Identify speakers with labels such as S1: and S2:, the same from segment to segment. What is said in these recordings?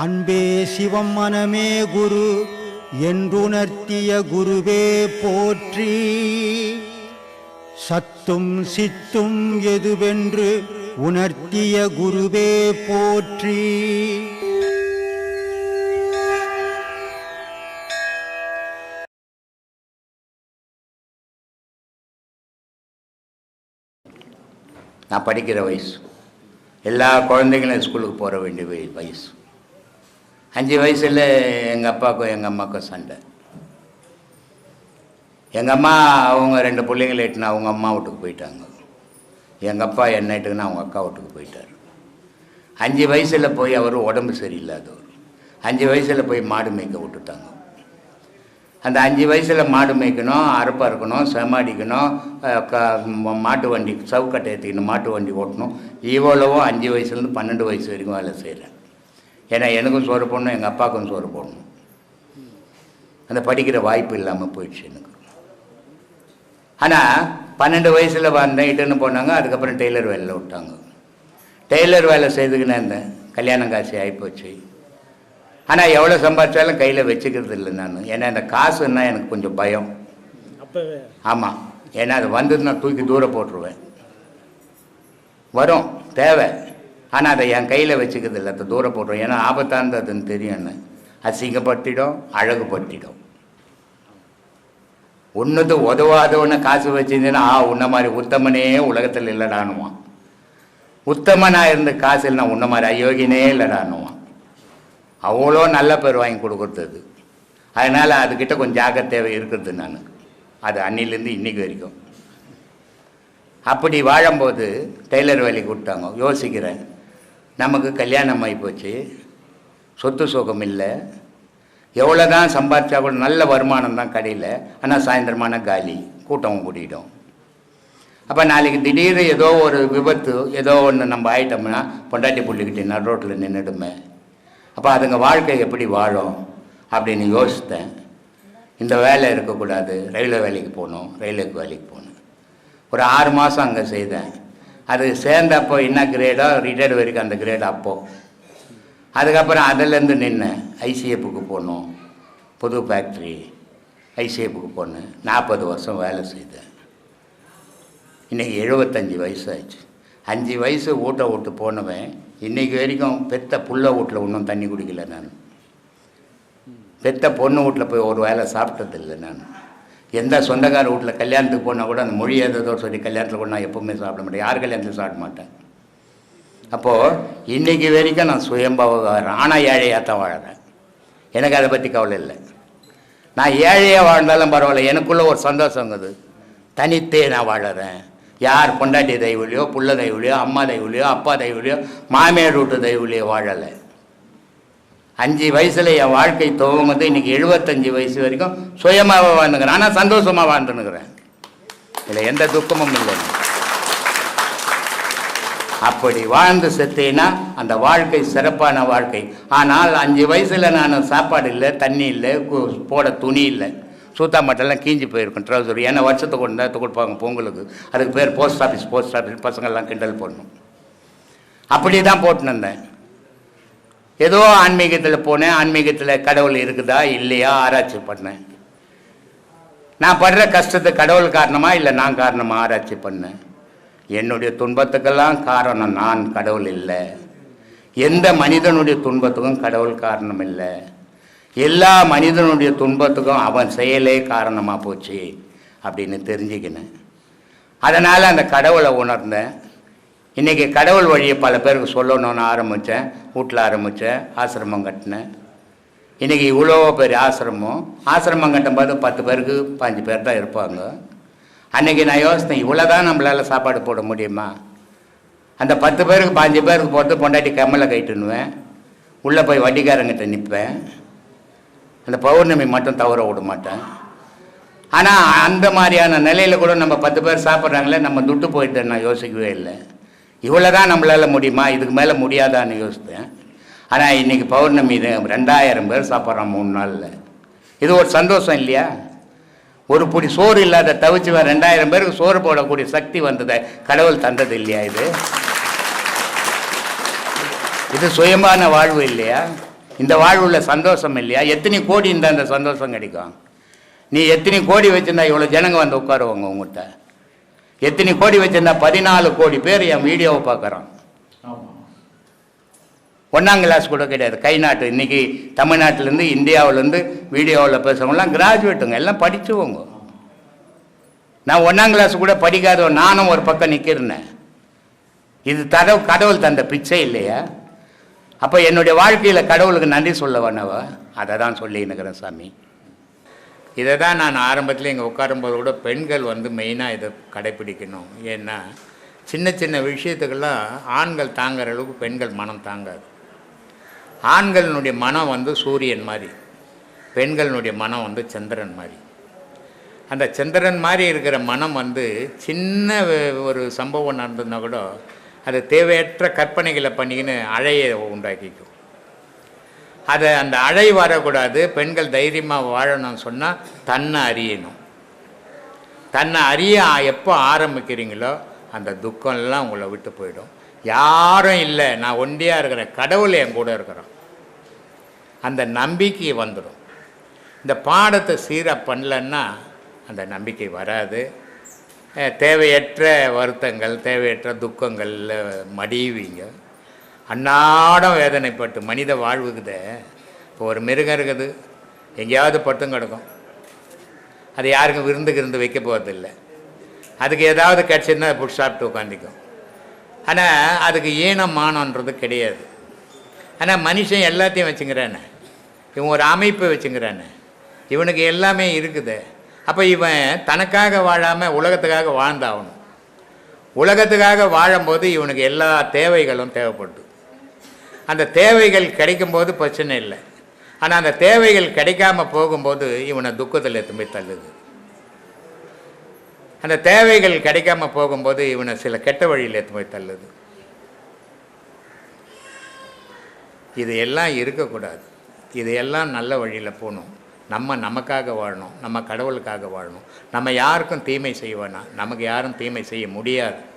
S1: அன்பே சிவம் மனமே குரு என்றுணர்த்திய குருவே போற்றி. சத்தும் சித்தும் எதுவென்று உணர்த்திய குருவே போற்றி.
S2: நான் படிக்கிற வயசு. எல்லா குழந்தைங்களும் ஸ்கூலுக்கு போக வேண்டிய வயசு. அஞ்சு வயசில் எங்கள் அப்பாவுக்கும் எங்கள் அம்மாவுக்கும் சண்டை. எங்கள் அம்மா அவங்க ரெண்டு பிள்ளைங்களை இட்டுன்னு அவங்க அம்மா வீட்டுக்கு போயிட்டாங்க. எங்கள் அப்பா என்ன இட்டுக்குன்னு அவங்க அக்கா வீட்டுக்கு போயிட்டார். அஞ்சு வயசில் போய் அவர் உடம்பு சரியில்லாதவர். அஞ்சு வயசில் போய் மாடு மேய்க்க விட்டுட்டாங்க. அந்த அஞ்சு வயசில் மாடு மேய்க்கணும் அறுப்பு அறுக்கணும் செமாடிக்கணும் க மாட்டு வண்டி சவுக்கட்டை ஏற்றிக்கணும் மாட்டு வண்டி ஓட்டணும். இவ்வளவும் அஞ்சு வயசுலேருந்து பன்னெண்டு வயசு வரைக்கும் வேலை செய்கிறேன் ஏன்னா எனக்கும் சோறு போடணும் எங்கள் அப்பாவுக்கும் சோறு போடணும். அந்த படிக்கிற வாய்ப்பு இல்லாமல் போயிடுச்சு எனக்கு. ஆனால் பன்னெண்டு வயசில் வந்தேன் இட்டுன்னு போனாங்க அதுக்கப்புறம் டெய்லர் வேலையில் விட்டாங்க. டெய்லர் வேலை செய்துக்கினே இருந்தேன் கல்யாணம் காட்சி ஆகிப்போச்சு ஆனால் எவ்வளோ சம்பாதிச்சாலும் கையில் வச்சுக்கிறது இல்லை நான். ஏன்னா இந்த காசுன்னா எனக்கு கொஞ்சம் பயம். ஆமாம் ஏன்னா அது வந்ததுன்னா தூக்கி தூரம் போட்டுருவேன். வரும். தேவை. ஆனால் அதை என் கையில் வச்சுக்கிறது இல்லை. அதை தூரம் போடுறோம் ஏன்னா ஆபத்தானது அதுன்னு தெரியும்னு என்ன? அசிங்கப்பட்டிடும் அழகுபட்டிடும். ஒன்றுது உதவாதவன்னு காசு வச்சிருந்தேன்னா ஆ உன்ன மாதிரி உத்தமனே உலகத்தில் இல்லைடானுவான் உத்தமனாக இருந்த காசு இல்லைனா உன்ன மாதிரி அயோகினே இல்லைடானுவான் அவ்வளோ நல்ல பேர் வாங்கி கொடுக்குறது. அது அதனால் அதுக்கிட்ட கொஞ்சம் ஜாக்கிரதையாக இருக்கிறது நான். அது அன்னிலேருந்து இன்னைக்கு வரைக்கும். அப்படி வாழும்போது டெய்லர் வேலைக்கு விட்டாங்க. யோசிக்கிறேன். நமக்கு கல்யாணம் ஆகி போச்சு சொத்து சுகம் இல்லை எவ்வளோ தான் சம்பாதிச்சா கூட நல்ல வருமானம் தான் கடையில். ஆனால் சாயந்தரமான காலி கூட்டம். கூட்டிடும் அப்போ நாளைக்கு திடீர்னு ஏதோ ஒரு விபத்து ஏதோ ஒன்று நம்ம ஆயிட்டோம்னா பொண்டாட்டி புள்ளிக்கிட்டே நடு ரோட்டில் நின்றுடுமே அப்போ அதுங்க வாழ்க்கை எப்படி வாழும் அப்படின்னு யோசித்தேன். இந்த வேலை இருக்கக்கூடாது. ரயில்வே வேலைக்கு போகணும் ரயில்வேக்கு வேலைக்கு போகணும். ஒரு ஆறு மாதம் அங்கே செய்தேன். அது சேர்ந்தப்போ என்ன கிரேடோ ரிட்டையர்டு வரைக்கும் அந்த கிரேடு அப்போது அதுக்கப்புறம் அதிலேருந்து நின்னேன் ஐசிஎஃப்புக்கு போகணும். புது ஃபேக்ட்ரி ஐசிஎஃப்புக்கு போனேன் நாற்பது வருஷம் வேலை செய்தேன். இன்றைக்கி எழுபத்தஞ்சி வயசு அஞ்சு வயசு ஊட்ட விட்டு போனவன் இன்றைக்கி வரைக்கும் பெத்த புள்ள வீட்டில் ஒன்றும் தண்ணி குடிக்கல நான். பெத்த பொண்ணு வீட்டில் போய் ஒரு வேளை சாப்பிட்டதில்லை நான். எந்த சொந்தக்கார வீட்டில் கல்யாணத்துக்கு போனால் கூட அந்த மொழி ஏதோ சொல்லி கல்யாணத்தில் கூட நான் எப்பவுமே சாப்பிட மாட்டேன். யார் கல்யாணத்தில் சாப்பிட மாட்டேன். அப்போது இன்றைக்கி வரைக்கும் நான் சுயம்பாவகாரன். ஆனால் ஏழையாக தான் வாழறேன். எனக்கு அதை பற்றி கவலை இல்லை. நான் ஏழையாக வாழ்ந்தாலும் பரவாயில்ல. எனக்குள்ளே ஒரு சந்தோஷங்குது தனித்தே நான் வாழறேன். யார் பொண்டாட்டி தெய்வலையோ புள்ள தெய்வலையோ அம்மா தெய்வலையோ அப்பா தெய்வலையோ மாமியார் வீட்டு தெய்வலையோ வாழலை. அஞ்சு வயசில் என் வாழ்க்கை துவங்குது. இன்னைக்கு எழுபத்தஞ்சு வயசு வரைக்கும் சுயமாக வாழ்ந்துக்கிறேன். ஆனால் சந்தோஷமாக வாழ்ந்துனுக்கிறேன் இதில் எந்த துக்கமும் இல்லை. அப்படி வாழ்ந்து செத்தேன்னா அந்த வாழ்க்கை சிறப்பான வாழ்க்கை. ஆனால் அஞ்சு வயசில் நான் சாப்பாடு இல்லை தண்ணி இல்லை போட துணி இல்லை. சூத்தா மட்டெல்லாம் கீஞ்சி போயிருக்கும் ட்ரௌசர் ஏன்னா வருஷத்துக்கு கொண்டு தான் கொடுப்பாங்க பொங்கலுக்கு. அதுக்கு பேர் போஸ்ட் ஆஃபீஸ் போஸ்ட் ஆஃபீஸ் பசங்கள்லாம் கிண்டல் போடணும். அப்படி தான் போட்டுன்னு இருந்தேன். ஏதோ ஆன்மீகத்தில் போனேன். ஆன்மீகத்தில் கடவுள் இருக்குதா? இல்லையா? ஆராய்ச்சி பண்ணேன். நான் படுற கஷ்டத்தை கடவுள் காரணமா இல்லை நான் காரணமாக ஆராய்ச்சி பண்ணேன். என்னுடைய துன்பத்துக்கெல்லாம் காரணம் நான் கடவுள் இல்லை. எந்த மனிதனுடைய துன்பத்துக்கும் கடவுள் காரணம் இல்லை. எல்லா மனிதனுடைய துன்பத்துக்கும் அவன் செயலே காரணமாக போச்சு அப்படின்னு தெரிஞ்சுக்கினேன். அதனால் அந்த கடவுளை உணர்ந்தேன். இன்றைக்கி கடவுள் வழியை பல பேருக்கு சொல்லணும்னு ஆரம்பித்தேன் வீட்டில் ஆரம்பித்தேன் ஆசிரமம் கட்டினேன். இன்றைக்கி இவ்வளோ பெரிய ஆசிரமம் ஆசிரமம் கட்டும்போது பத்து பேருக்கு பாஞ்சு பேர் தான் இருப்பாங்க. அன்றைக்கி நான் யோசித்தேன் இவ்வளோ தான் நம்மளால் சாப்பாடு போட முடியுமா? அந்த பத்து பேருக்கு பாஞ்சு பேருக்கு போட்டு பொண்டாட்டி கம்மலை கைட்டுனுவேன் உள்ளே போய் வட்டிக்காரங்கிட்ட நிற்பேன் அந்த பௌர்ணமி மட்டும் தவற விட மாட்டேன். ஆனால் அந்த மாதிரியான நிலையில் கூட நம்ம பத்து பேர் சாப்பிட்றாங்களே நம்ம துட்டு போயிட்டு நான் யோசிக்கவே இல்லை. இவ்வளோ தான் நம்மளால் முடியுமா? இதுக்கு மேலே முடியாதான்னு யோசித்தேன். ஆனால் இன்றைக்கி பௌர்ணமி இது ரெண்டாயிரம் பேர் சாப்பிட்றோம் மூணு நாளில். இது ஒரு சந்தோஷம் இல்லையா? ஒரு புடி சோறு இல்லாத தவிச்சு ரெண்டாயிரம் பேருக்கு சோறு போடக்கூடிய சக்தி வந்ததை கடவுள் தந்தது இல்லையா இது? இது சுயமான வாழ்வு இல்லையா? இந்த வாழ்வுல சந்தோஷம் இல்லையா? எத்தனை கோடி இருந்தால் அந்த சந்தோஷம் கிடைக்கும்? நீ எத்தனை கோடி வச்சுருந்தா இவ்வளோ ஜனங்க வந்து உட்காருவாங்க உங்கள்கிட்ட எத்தனை கோடி வச்சிருந்தா பதினாலு கோடி பேர் என் வீடியோவை பார்க்குறான். ஒன்றாம் கிளாஸ் கூட கிடையாது. கை நாட்டு இன்னைக்கு தமிழ்நாட்டிலேருந்து இந்தியாவிலேருந்து வீடியோவில் பேசுகிறவங்களாம் கிராஜுவேட்டுங்க எல்லாம் படிச்சுவங்க நான் ஒன்றாம் கிளாஸ் கூட படிக்காதவன் நானும் ஒரு பக்கம் நிற்கிறேன் இது தடவு கடவுள் தந்த பிச்சை இல்லையா? அப்போ என்னுடைய வாழ்க்கையில் கடவுளுக்கு நன்றி சொல்ல வேணவ அதை தான் சொல்லின்னுக்கிறேன் சாமி. இதை தான் நான் ஆரம்பத்தில் இங்கே உட்காரும்போது கூட பெண்கள் வந்து மெயினாக இதை கடைப்பிடிக்கணும் ஏன்னா சின்ன சின்ன விஷயத்துக்கெல்லாம் ஆண்கள் தாங்குற அளவுக்கு பெண்கள் மனம் தாங்காது. ஆண்களினுடைய மனம் வந்து சூரியன் மாதிரி பெண்களினுடைய மனம் வந்து சந்திரன் மாதிரி. அந்த சந்திரன் மாதிரி இருக்கிற மனம் வந்து சின்ன ஒரு சம்பவம் நடந்ததுன்னா கூட அது தேவையற்ற கற்பனைகளை பண்ணிக்கின்னு அழையை உண்டாக்கிக்கும். அதை அந்த அழை வரக்கூடாது. பெண்கள் தைரியமாக வாழணும்னு சொன்னால் தன்னை அறியணும். தன்னை அறிய எப்போ ஆரம்பிக்கிறீங்களோ அந்த துக்கம்லாம் உங்களை விட்டு போயிடும். யாரும் இல்லை. நான் ஒண்டியாக இருக்கிறேன் கடவுள் என் கூட இருக்கிறான். அந்த நம்பிக்கை வந்துடும். இந்த பாடத்தை சீராக பண்ணலன்னா அந்த நம்பிக்கை வராது. தேவையற்ற வருத்தங்கள் தேவையற்ற துக்கங்களில் மடிவீங்க. அன்னாடம் வேதனைப்பட்டு மனித வாழ்வுக்குதே இப்போ ஒரு மிருகம் இருக்குது. எங்கேயாவது பட்டும் கிடக்கும். அது யாருக்கும் விருந்துக்கு இருந்து வைக்க போகிறதில்ல அதுக்கு ஏதாவது கிடச்சிருந்தா அதை பிடிச்சி சாப்பிட்டு உட்காந்துக்கும் ஆனால் அதுக்கு ஈனம் மானன்றது கிடையாது. ஆனால் மனுஷன் எல்லாத்தையும் வச்சுங்கிறானே இவன் ஒரு அமைப்பை வச்சுங்கிறானே இவனுக்கு எல்லாமே இருக்குது. அப்போ இவன் தனக்காக வாழாமல் உலகத்துக்காக வாழ்ந்தாகணும். உலகத்துக்காக வாழும்போது இவனுக்கு எல்லா தேவைகளும் தேவைப்படுது அந்த தேவைகள் கிடைக்கும்போது பிரச்சனை இல்லை. ஆனால் அந்த தேவைகள் கிடைக்காம போகும்போது இவனை துக்கத்தில் எத்துமே தள்ளுது. அந்த தேவைகள் கிடைக்காம போகும்போது இவனை சில கெட்ட வழியில் எத்து போய் தள்ளுது. இது எல்லாம் இருக்கக்கூடாது. இது எல்லாம் நல்ல வழியில் போகணும். நம்ம நமக்காக வாழணும். நம்ம கடவுளுக்காக வாழணும். நம்ம யாருக்கும் தீமை செய்ய நமக்கு யாரும் தீமை செய்ய முடியாது.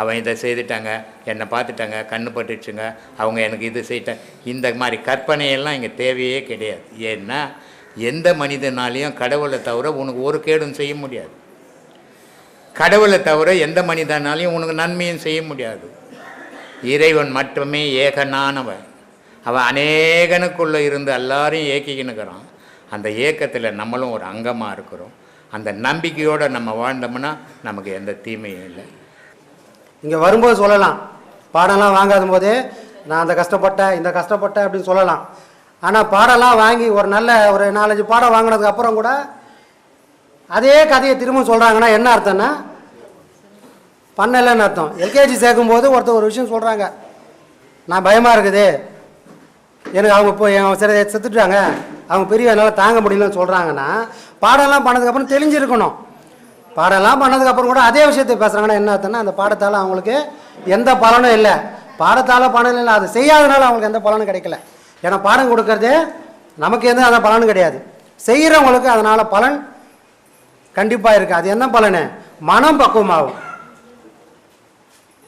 S2: அவன் இதை செய்துட்டாங்க என்னை பார்த்துட்டாங்க கண்ணு பட்டுச்சுங்க அவங்க எனக்கு இது செய்யிட்டேன் இந்த மாதிரி கற்பனையெல்லாம் இங்கே தேவையே கிடையாது. ஏன்னா எந்த மனிதனாலையும் கடவுளை தவிர உனக்கு ஒரு கேடும் செய்ய முடியாது. கடவுளை தவிர எந்த மனிதனாலையும் உனக்கு நன்மையும் செய்ய முடியாது. இறைவன் மட்டுமே ஏகனானவன். அவன் அநேகனுக்குள்ளே இருந்து எல்லாரையும் ஏக்கிக்கினுக்கிறான் அந்த ஏக்கத்தில் நம்மளும் ஒரு அங்கமாக இருக்கிறோம். அந்த நம்பிக்கையோடு நம்ம வாழ்ந்தோம்னா நமக்கு எந்த தீமையும் இல்லை.
S3: இங்கே வரும்போது சொல்லலாம். பாடம்லாம் வாங்காத போதே நான் அந்த கஷ்டப்பட்டேன் இந்த கஷ்டப்பட்டேன் அப்படின்னு சொல்லலாம். ஆனால் பாடம்லாம் வாங்கி ஒரு நல்ல ஒரு நாலஞ்சு பாடம் வாங்கினதுக்கு அப்புறம் கூட அதே கதையை திரும்ப சொல்கிறாங்கன்னா என்ன அர்த்தம்னா பண்ணலைன்னு அர்த்தம். எல்கேஜி சேர்க்கும்போது ஒருத்தர் ஒரு விஷயம் சொல்கிறாங்க நான் பயமாக இருக்குது. எனக்கு அவங்க இப்போ என் சரி செத்துட்டாங்க. அவங்க பெரிய என்னால் தாங்க முடியலன்னு சொல்கிறாங்கன்னா பாடம்லாம் பண்ணதுக்கப்புறம் தெளிஞ்சிருக்கணும். பாடலாம் பண்ணதுக்கப்புறம் கூட அதே விஷயத்தை பேசுகிறாங்கன்னா என்ன அர்த்தம்னா அந்த பாடத்தால் அவங்களுக்கு எந்த பலனும் இல்லை. பாடத்தால் பலன் இல்லை அது செய்யாதனால அவங்களுக்கு எந்த பலனும் கிடைக்கல. ஏன்னா பாடம் கொடுக்கறது நமக்கு எந்த அந்த பலனும் கிடையாது. செய்கிறவங்களுக்கு அதனால் பலன் கண்டிப்பாக இருக்குது அது என்ன பலனு? மனம் பக்குவமாகும்.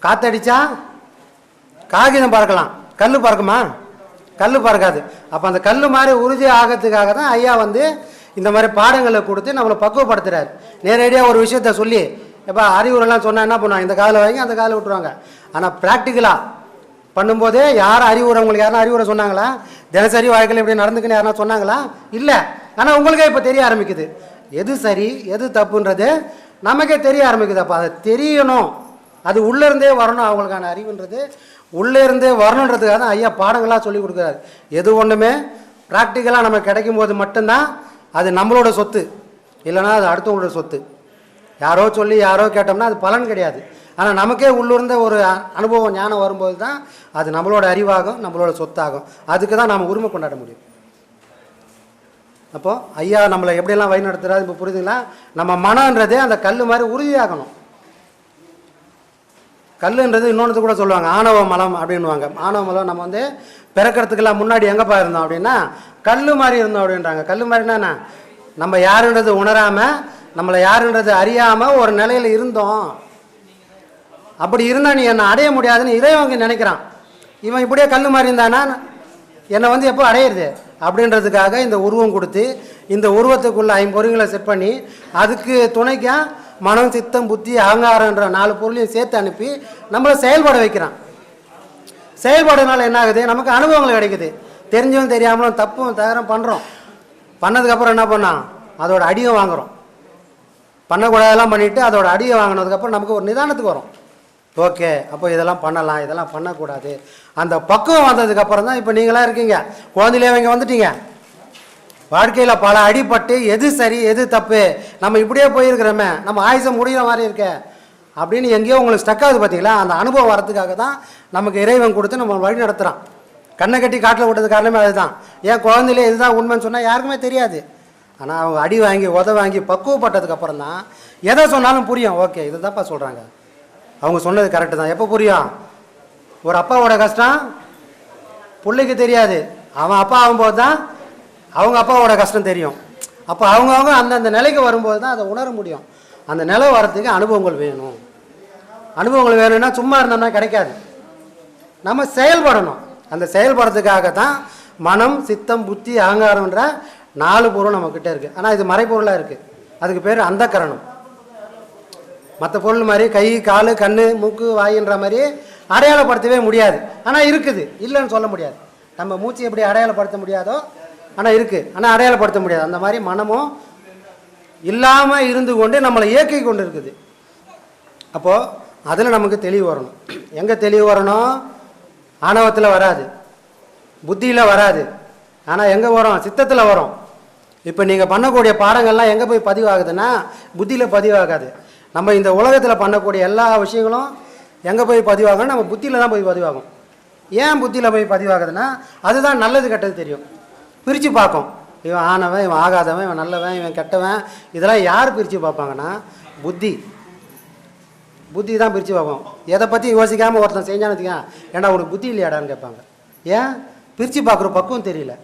S3: காத்தடிச்சா காகிதம் பறக்கலாம். கல் பறக்குமா? கல் பறக்காது. அப்போ அந்த கல் மாதிரி உறுதி ஆகிறதுக்காக தான் ஐயா வந்து இந்த மாதிரி பாடங்களை கொடுத்து நம்மளை பக்குவப்படுத்துறாரு. நேரடியாக ஒரு விஷயத்த சொல்லி எப்போ அறிவுரைலாம் சொன்னால் என்ன பண்ணுவாங்க? இந்த காதில் வாங்கி அந்த காதில் விட்டுருவாங்க. ஆனால் ப்ராக்டிக்கலாக பண்ணும்போதே யார் அறிவுரை உங்களுக்கு யாரும் அறிவுரை சொன்னாங்களா? தினசரி வாழ்க்கையில் இப்படி நடந்துக்குன்னு யாரா சொன்னாங்களா? இல்லை. ஆனால் உங்களுக்கே இப்போ தெரிய ஆரம்பிக்குது. எது சரி எது தப்புன்றது நமக்கே தெரிய ஆரம்பிக்குது. அப்போ அதை தெரியணும். அது உள்ளேருந்தே வரணும் அவங்களுக்கான அறிவுன்றது. உள்ளே இருந்தே வரணுன்றதுக்காக தான் ஐயா பாடங்களாக சொல்லி கொடுக்குறாரு. எது ஒன்றுமே ப்ராக்டிக்கலாக நமக்கு கிடைக்கும் போது மட்டும்தான் அது நம்மளோட சொத்து. இல்லைன்னா அது அடுத்தவங்களோட சொத்து. யாரோ சொல்லி யாரோ கேட்டோம்னா அது பலன் கிடையாது. ஆனால் நமக்கே உள்ளிருந்த ஒரு அனுபவம் ஞானம் வரும்போது தான் அது நம்மளோட அறிவாகும் நம்மளோட சொத்தாகும். அதுக்கு தான் நாம் உரிமை கொண்டாட முடியும். அப்போது ஐயா நம்மளை எப்படியெல்லாம் வழி நடத்துகிறாரு இப்போ புரியுதுங்களா? நம்ம மனம்ன்றதே அந்த கல் மாதிரி உறுதியாகணும். கல்லுன்றது இன்னொன்று கூட சொல்லுவாங்க ஆணவ மலம் அப்படின்னுவாங்க. ஆணவ மலம் நம்ம வந்து பிறக்கிறதுக்கெல்லாம் முன்னாடி எங்கேப்பா இருந்தோம் அப்படின்னா கல் மாதிரி இருந்தோம் அப்படின்றாங்க. கல் மாதிரினா நம்ம யாருன்றது உணராமல் நம்மளை யாருன்றது அறியாமல் ஒரு நிலையில் இருந்தோம். அப்படி இருந்தால் நீ என்னை அடைய முடியாதுன்னு இறைவங்க நினைக்கிறான். இவன் இப்படியே கல் மாதிரி இருந்தானா? என்னை வந்து எப்போ அடையிறது? அப்படின்றதுக்காக இந்த உருவம் கொடுத்து இந்த உருவத்துக்குள்ளே ஐம்பொருங்களை செட் பண்ணி அதுக்கு துணைக்காக மனம் சித்தம் புத்தி அகங்காரன்ற நாலு பொருளையும் சேர்த்து அனுப்பி நம்மளை செயல்பட வைக்கிறான். செயல்பாடுனால என்ன ஆகுது? நமக்கு அனுபவங்கள் கிடைக்குது. தெரிஞ்சும் தெரியாமலும் தப்பும் தகரம் பண்ணுறோம் பண்ணதுக்கப்புறம் என்ன பண்ணோம் அதோட அடியை வாங்குகிறோம் பண்ணக்கூடாதெல்லாம் பண்ணிவிட்டு அதோட அடியை வாங்கினதுக்கப்புறம் நமக்கு ஒரு நிதானத்துக்கு வரும். ஓகே அப்போ இதெல்லாம் பண்ணலாம் இதெல்லாம் பண்ணக்கூடாது. அந்த பக்குவம் வந்ததுக்கப்புறம் தான் இப்போ நீங்களாம் இருக்கீங்க. குழந்தையிலே இங்கே வந்துட்டீங்க. வாழ்க்கையில் பல அடிபட்டு எது சரி எது தப்பு நம்ம இப்படியே போயிருக்கிறோமே நம்ம ஆயுசம் முடிகிற மாதிரி இருக்கே அப்படின்னு எங்கேயோ உங்களுக்கு ஸ்டக் ஆகுது பார்த்தீங்களா அந்த அனுபவம் வரதுக்காக தான் நமக்கு இறைவன் கொடுத்து நம்ம வழி நடத்துகிறான் கண்ணை கட்டி காட்டில் விட்டது காரணமே அதுதான். ஏன் குழந்தையிலே இதுதான் உண்மைன்னு சொன்னால் யாருக்குமே தெரியாது. ஆனால் அவங்க அடி வாங்கி உத வாங்கி பக்குவப்பட்டதுக்கப்புறம் தான் எதை சொன்னாலும் புரியும். ஓகே இதுதான்ப்பா சொல்கிறாங்க அவங்க சொன்னது கரெக்டு தான். எப்போ புரியும்? ஒரு அப்பாவோட கஷ்டம் பிள்ளைக்கு தெரியாது. அவன் அப்பா ஆகும்போது தான் அவங்க அப்பாவோட கஷ்டம் தெரியும். அப்போ அவங்கவுங்க அந்தந்த நிலைக்கு வரும்போது தான் அதை உணர முடியும். அந்த நிலை வரத்துக்கு அனுபவங்கள் வேணும். அனுபவங்கள் வேணும்னா சும்மா இருந்தோம்னா கிடைக்காது. நம்ம செயல்படணும். அந்த செயல்படுறதுக்காக தான் மனம் சித்தம் புத்தி அகங்காரம்ன்ற நாலு பொருள் நம்மக்கிட்ட இருக்குது ஆனால் இது மறைப்பொருளாக இருக்குது அதுக்கு பேர் அந்த கரணம் மற்ற பொருள் மாதிரி கை கால் கண் மூக்கு வாயின்ற மாதிரி அடையாளப்படுத்தவே முடியாது. ஆனால் இருக்குது. இல்லைன்னு சொல்ல முடியாது. நம்ம மூச்சு எப்படி அடையாளப்படுத்த முடியாதோ ஆனால் இருக்குது ஆனால் அடையாளப்படுத்த முடியாது. அந்த மாதிரி மனமும் இல்லாமல் இருந்து கொண்டு நம்மளை இயக்கி கொண்டு இருக்குது அப்போது அதில் நமக்கு தெளிவு வரணும். எங்கே தெளிவு வரணும்? ஆணவத்தில் வராது. புத்தியில் வராது. ஆனால் எங்கே வரும்? சித்தத்தில் வரும். இப்போ நீங்கள் பண்ணக்கூடிய பாடங்கள்லாம் எங்கே போய் பதிவாகுதுன்னா புத்தியில் பதிவாகாது. நம்ம இந்த உலகத்தில் பண்ணக்கூடிய எல்லா விஷயங்களும் எங்கே போய் பதிவாகும் நம்ம புத்தியில் தான் போய் பதிவாகும். ஏன் புத்தியில் போய் பதிவாகுதுன்னா அதுதான் நல்லது கெட்டது தெரியும். பிரித்து பார்க்கும். இவன் ஆனவன் இவன் ஆகாதவன் இவன் நல்லவன் இவன் கெட்டவன் இதெல்லாம் யார் பிரித்து பார்ப்பாங்கன்னா புத்தி. புத்தி தான் பிரித்து பார்ப்போம் எதை பற்றி யோசிக்காமல் ஒருத்தன் செஞ்சான்னு வச்சுக்கேன் ஏன்டா உனக்கு புத்தி இல்லையாடான்னு கேட்பாங்க. ஏன்? பிரித்து பார்க்குற பக்குவம் தெரியல.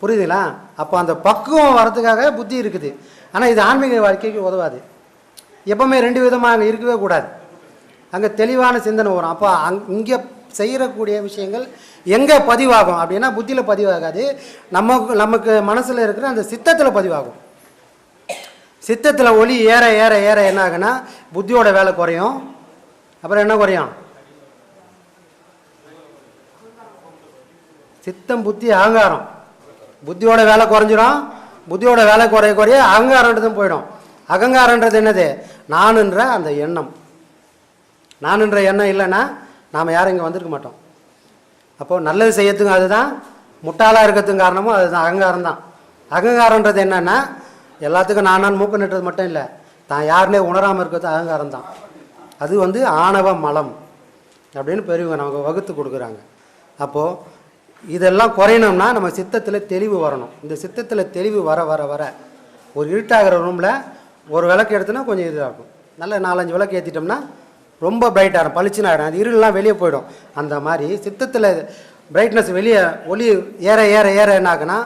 S3: புரியுதுங்களா? அப்போ அந்த பக்குவம் வரதுக்காக புத்தி இருக்குது. ஆனால் இது ஆன்மீக வாழ்க்கைக்கு உதவாது. எப்பவுமே ரெண்டு விதமாக அங்கே இருக்கவே கூடாது. அங்கே தெளிவான சிந்தனை வரும். அப்போ அங் இங்கே செய்யக்கூடிய விஷயங்கள் எங்கே பதிவாகும் அப்படின்னா புத்தியில் பதிவாகாது. நமக்கு நமக்கு மனசில் இருக்கிற அந்த சித்தத்தில் பதிவாகும். சித்தத்தில் ஒளி ஏற ஏற ஏற என்ன ஆகுன்னா புத்தியோட வேலை குறையும். அப்புறம் என்ன குறையும்? சித்தம் புத்தி அகங்காரம். புத்தியோட வேலை குறைஞ்சிரும். புத்தியோட வேலை குறைய குறைய அகங்காரன்றதும் போயிடும். அகங்காரன்றது என்னது? நானுன்ற அந்த எண்ணம். நானுன்ற எண்ணம் இல்லைன்னா நாம் யாரும் இங்கே வந்திருக்க மாட்டோம். அப்போது நல்லது செய்யறதுக்கும் அதுதான் முட்டாளாக இருக்கிறதுக்கும் காரணமும் அதுதான் அகங்காரம் தான். அகங்காரன்றது என்னென்னா எல்லாத்துக்கும் நான் நான் மூக்கு நட்டுறது மட்டும் இல்லை தான் யாருனே உணராமல் இருக்கிறது அகங்காரம் தான். அது வந்து ஆணவ மலம் அப்படின்னு பெரியவங்க நமக்கு வகுத்து கொடுக்குறாங்க. அப்போது இதெல்லாம் குறையணும்னா நம்ம சித்தத்தில் தெளிவு வரணும். இந்த சித்தத்தில் தெளிவு வர வர வர ஒரு இருட்டாகிற ரூமில் ஒரு விளக்கு எடுத்தோன்னா கொஞ்சம் இதாக இருக்கும் நல்ல நாலஞ்சு விளக்கு ஏற்றிட்டோம்னா ரொம்ப பிரைட்டாக இருக்கும். பளிச்சுன்னு ஆகிடும் அது இருளெலாம் வெளியே போயிடும். அந்த மாதிரி சித்தத்தில் பிரைட்னஸ் வெளியே ஒளி ஏற ஏற ஏற என்ன ஆகுனா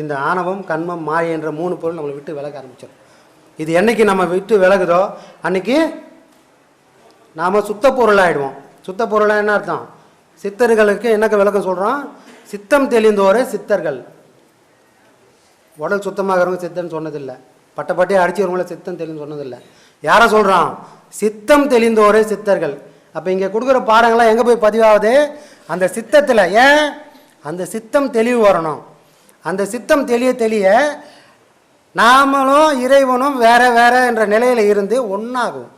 S3: இந்த ஆணவம் கண்மம் மாய என்ற மூணு பொருள் நம்மளை விட்டு விலக ஆரம்பிச்சிடும். இது என்றைக்கு நம்ம விட்டு விலகுதோ அன்னைக்கு நாம் சுத்த பொருளாகிடுவோம் சுத்த பொருளாக என்ன அர்த்தம்? சித்தர்களுக்கு என்னக்க விளக்கம் சொல்கிறோம் சித்தம் தெளிந்தோரே சித்தர்கள். உடல் சுத்தமாகறவங்க சித்தன்னு சொன்னதில்லை. பட்ட பட்டையை அடிச்சவங்கள சித்தம் தெளிந்து சொன்னதில்லை. யாரை சொல்கிறான் சித்தம் தெளிந்தோரே சித்தர்கள். அப்போ இங்கே கொடுக்குற பாடங்கள்லாம் எங்கே போய் பதிவாகுது? அந்த சித்தத்தில். ஏன்? அந்த சித்தம் தெளிவு வரணும். அந்த சித்தம் தெளிய தெளிய நாமளும் இறைவனும் வேற வேற என்ற நிலையில் இருந்து ஒன்றாகும்